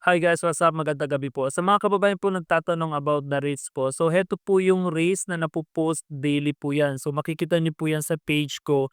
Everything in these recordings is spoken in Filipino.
Hi guys, what's up? Magandang gabi po. Sa mga kababayan po nagtatanong about the rates po. So, heto po yung rates na napo-post daily po yan. So, makikita niyo po yan sa page ko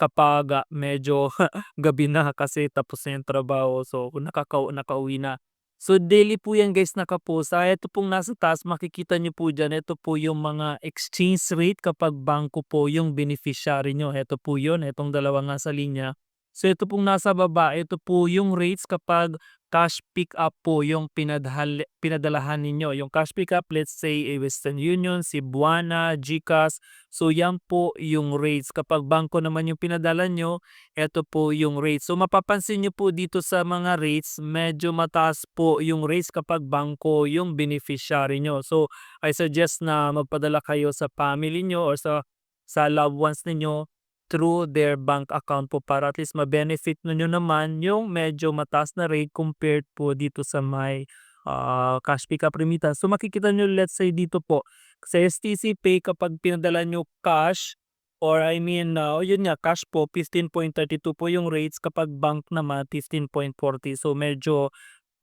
kapag ah, medyo gabi na kasi tapos na yung trabaho. So, nakaka nakauwi na. So, daily po yan guys nakapost. Ah, ito pong nasa taas, makikita niyo po dyan. Ito po yung mga exchange rate kapag bangko po yung beneficiary nyo. Ito po yun. Itong dalawa nga sa linya. So, ito pong nasa baba, ito po yung rates kapag cash pick up po yung pinadhal pinadalahan ninyo. Yung cash pick up, let's say eh, Western Union, Cebuana, GCash. So, yan po yung rates. Kapag bangko naman yung pinadala nyo, ito po yung rates. So, mapapansin nyo po dito sa mga rates, medyo mataas po yung rates kapag bangko yung beneficiary nyo. So, I suggest na magpadala kayo sa family nyo or sa sa loved ones ninyo through their bank account po para at least ma-benefit nyo naman yung medyo mataas na rate compared po dito sa may ah, cash pick up remittance. So makikita nyo let's say dito po sa STC Pay kapag pinadala nyo cash or I mean uh, yun nga cash po 15.32 po yung rates kapag bank naman 15.40 so medyo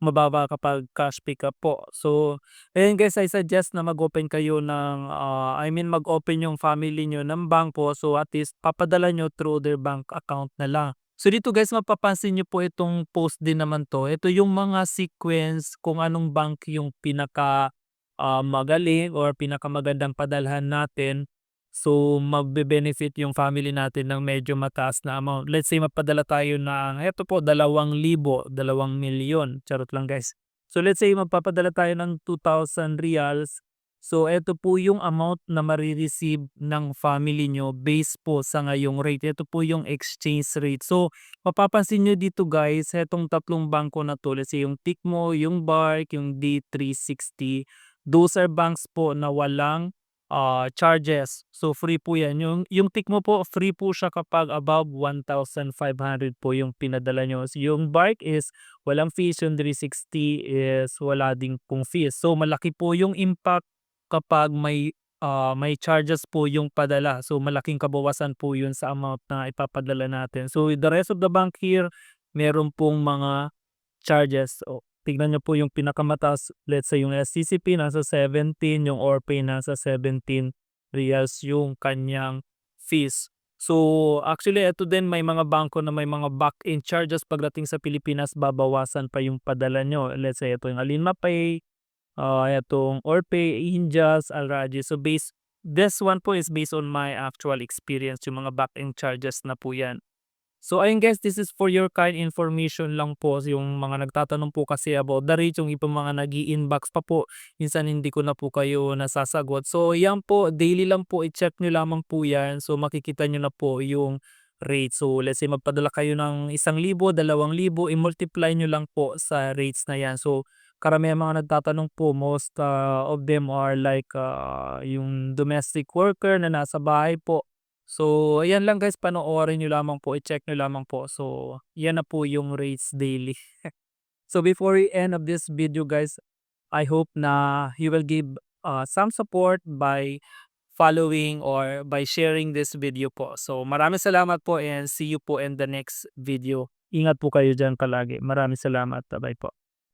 mababa kapag cash pick up po. So, ayun guys, I suggest na mag-open kayo ng, ah, I mean mag-open yung family nyo ng bank po. So, at least papadala nyo through their bank account na lang. So, dito guys, mapapansin nyo po itong post din naman to. Ito yung mga sequence kung anong bank yung pinaka ah, magaling or pinakamagandang padalhan natin. So, magbe-benefit yung family natin ng medyo mataas na amount. Let's say mapadala tayo ng eto po 2,000, 2 milyon. Charot lang guys. So, let's say magpapadala tayo ng 2,000 reals. So, eto po yung amount na mare-receive ng family nyo based po sa ngayong rate. Ito po yung exchange rate. So, mapapansin nyo dito guys, etong tatlong bangko na to, let's say yung Tikmo, yung Bark, yung D360, those are banks po na walang ah, charges. So free po 'yan. Yung yung Tikmo po free po siya kapag above 1,500 po yung pinadala nyo. So, yung Bark is walang fees, yung 360 is wala ding pong fees. So malaki po yung impact kapag may ah, may charges po yung padala. So malaking kabawasan po yun sa amount na ipapadala natin. So the rest of the bank here, meron pong mga charges. O, tignan nyo po yung pinakamataas, let's say yung SCCP nasa 17, yung Orpay nasa 17 reals yung kanyang fees. So, actually ito din may mga bangko na may mga back-in charges pagdating sa Pilipinas, babawasan pa yung padala nyo. Let's say ito yung Alinma Pay, ah, itong Orpay, Indias, Alraji. So, base, this one po is based on my actual experience, yung mga back-in charges na po yan. So ayun guys, this is for your kind information lang po yung mga nagtatanong po kasi about the rate, yung ibang mga nag inbox pa po, minsan hindi ko na po kayo nasasagot. So yan po, daily lang po, i-check nyo lamang po yan. So makikita nyo na po yung rate. So let's say magpadala kayo ng isang libo, dalawang libo, i-multiply nyo lang po sa rates na yan. So karamihan mga nagtatanong po, most uh, of them are like uh, yung domestic worker na nasa bahay po. So, ayan lang guys, panoorin nyo lamang po, i-check nyo lamang po. So, yan na po yung rates daily. so, before we end of this video guys, I hope na you will give uh, some support by following or by sharing this video po. So, maraming salamat po and see you po in the next video. Ingat po kayo dyan palagi. Maraming salamat. Bye po.